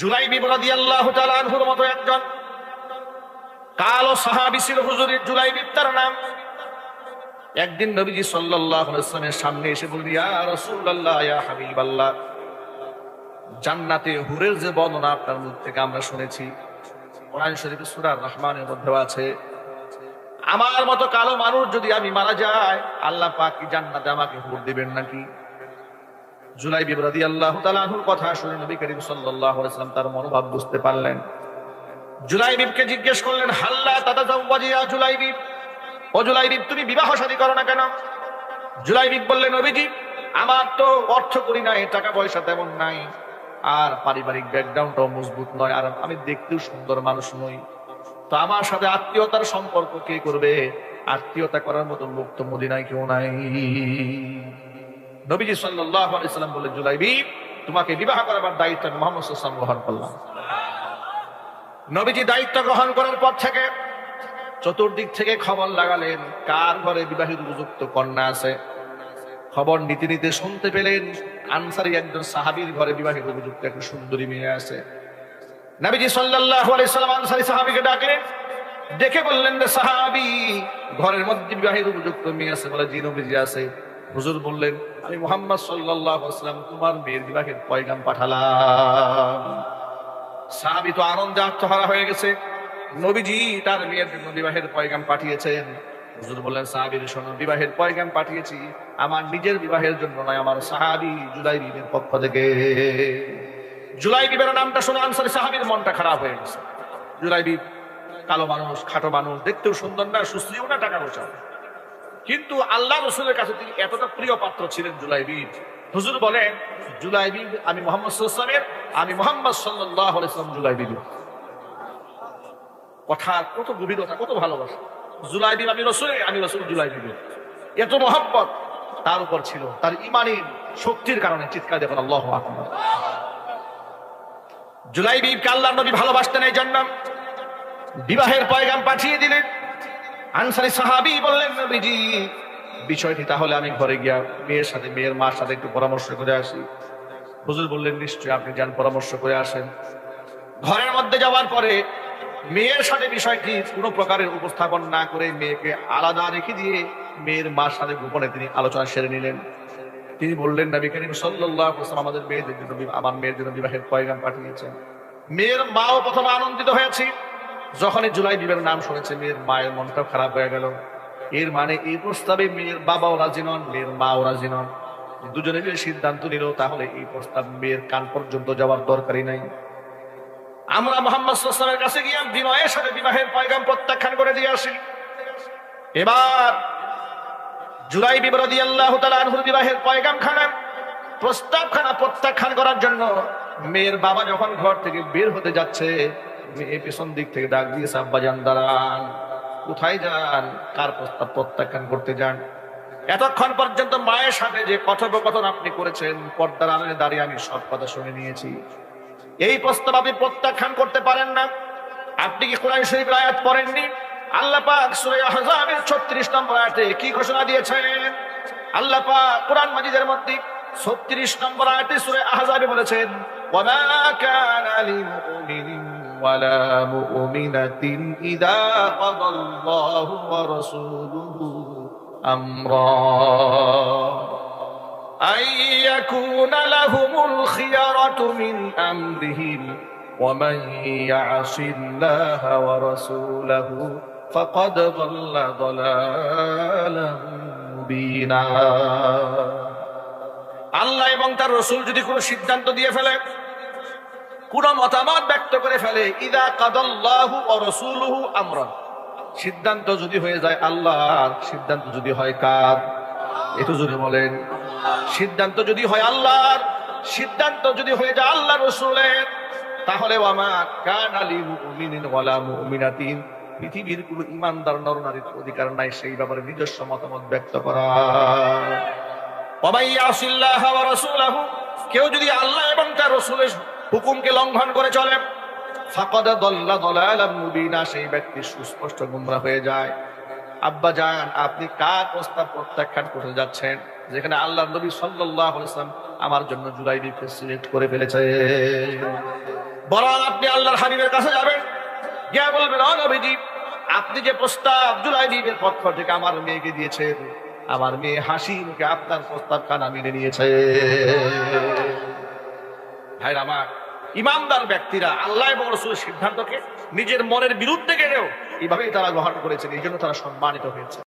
জুলাই বিবরাদি আল্লাহ তালানহুর মতো একজন। কালো সাহাবি ছিল হুজুরের জুলাই তার নাম। একদিন নবীজি সাল্লাল্লাহু সামনে এসে হাবিবাল্লাহ, জান্নাতে হুরের যে বর্ণনা আপনার মুখ থেকে আমরা শুনেছি, কোরআন শরীফ রহমানের মধ্যে আছে, আমার মতো কালো মানুষ যদি আমি মারা যাই আল্লাহ পাক জান্নাতে আমাকে হুর দিবেন নাকি? তালাহুর কথা তার মনোভাব বুঝতে পারলেন। জিজ্ঞেস করলেন, হাল্লা তুমি বিবাহ শাদী করো না কেন? বললেন আমার তো নাই টাকা পয়সা তেমন নাই, আর পারিবারিক ব্যাকগ্রাউন্ডটাও মজবুত নয়, আর আমি দেখতেও সুন্দর মানুষ নই। তো আমার সাথে আত্মীয়তার সম্পর্ক কে করবে? আত্মীয়তা করার মতো লোক তো মদিনায় কেউ নাই। নবীজি সাল্লাল্লাহু আলাইহি সাল্লাম বলে জুলাইবিব তোমাকে বিবাহ করাবার দায়িত্ব আমি মোহাম্মদ ওয়াসাল্লাম গ্রহণ করলাম। নবীজি দায়িত্ব গ্রহণ করার পর থেকে চতুর্দিক থেকে খবর লাগালেন, কার ঘরে বিবাহিত উপযুক্ত কন্যা আছে? খবর নিতে নিতে শুনতে পেলেন, আনসারি একজন সাহাবীর ঘরে বিবাহিত উপযুক্ত একটা সুন্দরী মেয়ে আছে। নবীজি সাল্লাল্লাহু আলাইহি সাল্লাম আনসারি সাহাবীকে ডাকলেন, ডেকে বললেন, সাহাবী, ঘরের মধ্যে বিবাহিত উপযুক্ত মেয়ে আছে বলে জি নবীজি আছে হুজুর বললেন আমি মোহাম্মদ সাল্লাম তোমার মেয়ের বিবাহের পয়গাম পাঠালাম। সাহাবি তো আনন্দে আত্মহারা হয়ে গেছে। নবীজি তার মেয়ের বিবাহের পয়গাম পাঠিয়েছেন। হুজুর বললেন, সাহাবির, শোনো, বিবাহের পয়গাম পাঠিয়েছি। আমার নিজের বিবাহের জন্য নয়, আমার সাহাবি জুলাই বিবের পক্ষ থেকে। জুলাই বিবের নামটা শুনে আনসারি সাহাবির মনটা খারাপ হয়ে গেছে। জুলাই বিব কালো মানুষ, খাটো মানুষ, দেখতেও সুন্দর না, সুশ্রীও না, টাকা পয়সা কিন্তু আল্লাহ রসুলের কাছে তিনি এতটা প্রিয় পাত্র ছিলেন জুলাইবিদ। হুজুর বলেন, জুলাইবিদ, আমি মোহাম্মদ সাল্লামের আমি মোহাম্মদ সাল্লাহ আলাইসলাম জুলাইবিদ। কথা, কত গভীরতা, কত ভালোবাসা। জুলাইবিদ আমি রসুল আমি রসুল জুলাইবিদ। এত মহাব্বত তার উপর ছিল, তার ইমানের শক্তির কারণে চিৎকার দেখুন, আল্লাহ আকবার। জুলাইবিবকে আল্লাহ নবী ভালোবাসতেন এই জন্য বিবাহের পয়গাম পাঠিয়ে দিলেন। আনসারি সাহাবি বললেন, নবীজি, বিষয়টি তাহলে আমি ঘরে গিয়া মেয়ের সাথে, মেয়ের মার সাথে একটু পরামর্শ করে আসি। হুজুর বললেন, নিশ্চয়ই আপনি যান, পরামর্শ করে আসেন। ঘরের মধ্যে যাওয়ার পরে মেয়ের সাথে বিষয়টি কোনো প্রকারের উপস্থাপন না করে মেয়েকে আলাদা রেখে দিয়ে মেয়ের মার সাথে গোপনে তিনি আলোচনা সেরে নিলেন। তিনি বললেন, নবী করিম ওয়াসাল্লাম আমাদের মেয়েদের জন্য আমার মেয়ের জন্য বিবাহের পয়গাম পাঠিয়েছেন। মেয়ের মাও প্রথমে আনন্দিত হয়েছে। যখনই জুলাই বিবের নাম শুনেছে, মেয়ের মায়ের মনটাও খারাপ হয়ে গেল। এর মানে এই প্রস্তাবে মেয়ের বাবাও রাজি নন, মেয়ের মাও রাজি নন। দুজনে যদি সিদ্ধান্ত নিল, তাহলে এই প্রস্তাব মেয়ের কান পর্যন্ত যাওয়ার দরকারই নাই। আমরা মোহাম্মদ কাছে গিয়ে বিনয়ের সাথে বিবাহের পয়গাম প্রত্যাখ্যান করে দিয়ে আসি। এবার জুলাই বিবরদি আল্লাহ তালুর বিবাহের পয়গাম খানা প্রস্তাব খানা প্রত্যাখ্যান করার জন্য মেয়ের বাবা যখন ঘর থেকে বের হতে যাচ্ছে মেয়ে পেছন দিক থেকে ডাক যান, দাঁড়ান। কোথায় যান? কার প্রস্তাব প্রত্যাখ্যান করতে যান? এতক্ষণ পর্যন্ত মায়ের সাথে যে কথোপকথন আপনি করেছেন, পর্দার আড়ালে দাঁড়িয়ে আমি সব কথা শুনে নিয়েছি। এই প্রস্তাব আপনি প্রত্যাখ্যান করতে পারেন না। আপনি কি কোরআন শরীফ আয়াত পড়েননি? আল্লাহ পাক সূরা আহজাবের 36 নম্বর আয়াতে কি ঘোষণা দিয়েছেন? আল্লাহ পাক কোরআন মাজিদের মধ্যে 36 নম্বর আয়াতে সূরা বলেছেন ওয়ালা মুমিনাতিন ইযা কাদাল্লাহু ওয়া রাসূলুহু আমরা أن يكون لهم الخيرة من أمرهم ومن يعص الله ورسوله فقد ضل ضلالا مبينا আল্লাহ এবং তার রসুল যদি কোনো সিদ্ধান্ত দিয়ে ফেলে কোন মতামত ব্যক্ত করে ফেলে, ইদা কাদাল্লাহু ও রসুলহু আমরান। সিদ্ধান্ত যদি হয়ে যায় আল্লাহর, সিদ্ধান্ত যদি হয় কার? একটু যদি বলেন। সিদ্ধান্ত যদি হয় আল্লাহর, সিদ্ধান্ত যদি হয়ে যায় আল্লাহ রসুলের, তাহলে আমার কান আলী মুমিনিন ওয়ালা মুমিনাতিন। পৃথিবীর কোন ইমানদার নরনারীর অধিকার নাই, সেই ব্যাপারে নিজস্ব মতামত ব্যক্ত করা। কেউ যদি আল্লাহ এবং তার রাসূলের হুকুমকে লঙ্ঘন করে চলে। সেই ব্যক্তি সুস্পষ্ট গুমরা হয়ে যায়। আব্বা জান, আপনি কার প্রস্তাব প্রত্যাখ্যান করতে যাচ্ছেন? যেখানে আল্লাহ নবী আলাইহি আমার জন্য জুলাই বিকে সিলেক্ট করে ফেলেছে। আল্লাহর হাবিবের কাছে যাবেন। গিয়া বলবেন নবীজি, আপনি যে প্রস্তাব জুলাই বিবের পক্ষ থেকে আমার মেয়েকে দিয়েছেন, আমার মেয়ে হাসি মুখে আপনার প্রস্তাব কানা মেনে নিয়েছে। ভাইরা আমার, ইমানদার ব্যক্তিরা, আল্লাহ এবং রসুলের সিদ্ধান্তকে নিজের মনের বিরুদ্ধে গেলেও এইভাবেই তারা গ্রহণ করেছেন, এই জন্য তারা সম্মানিত হয়েছে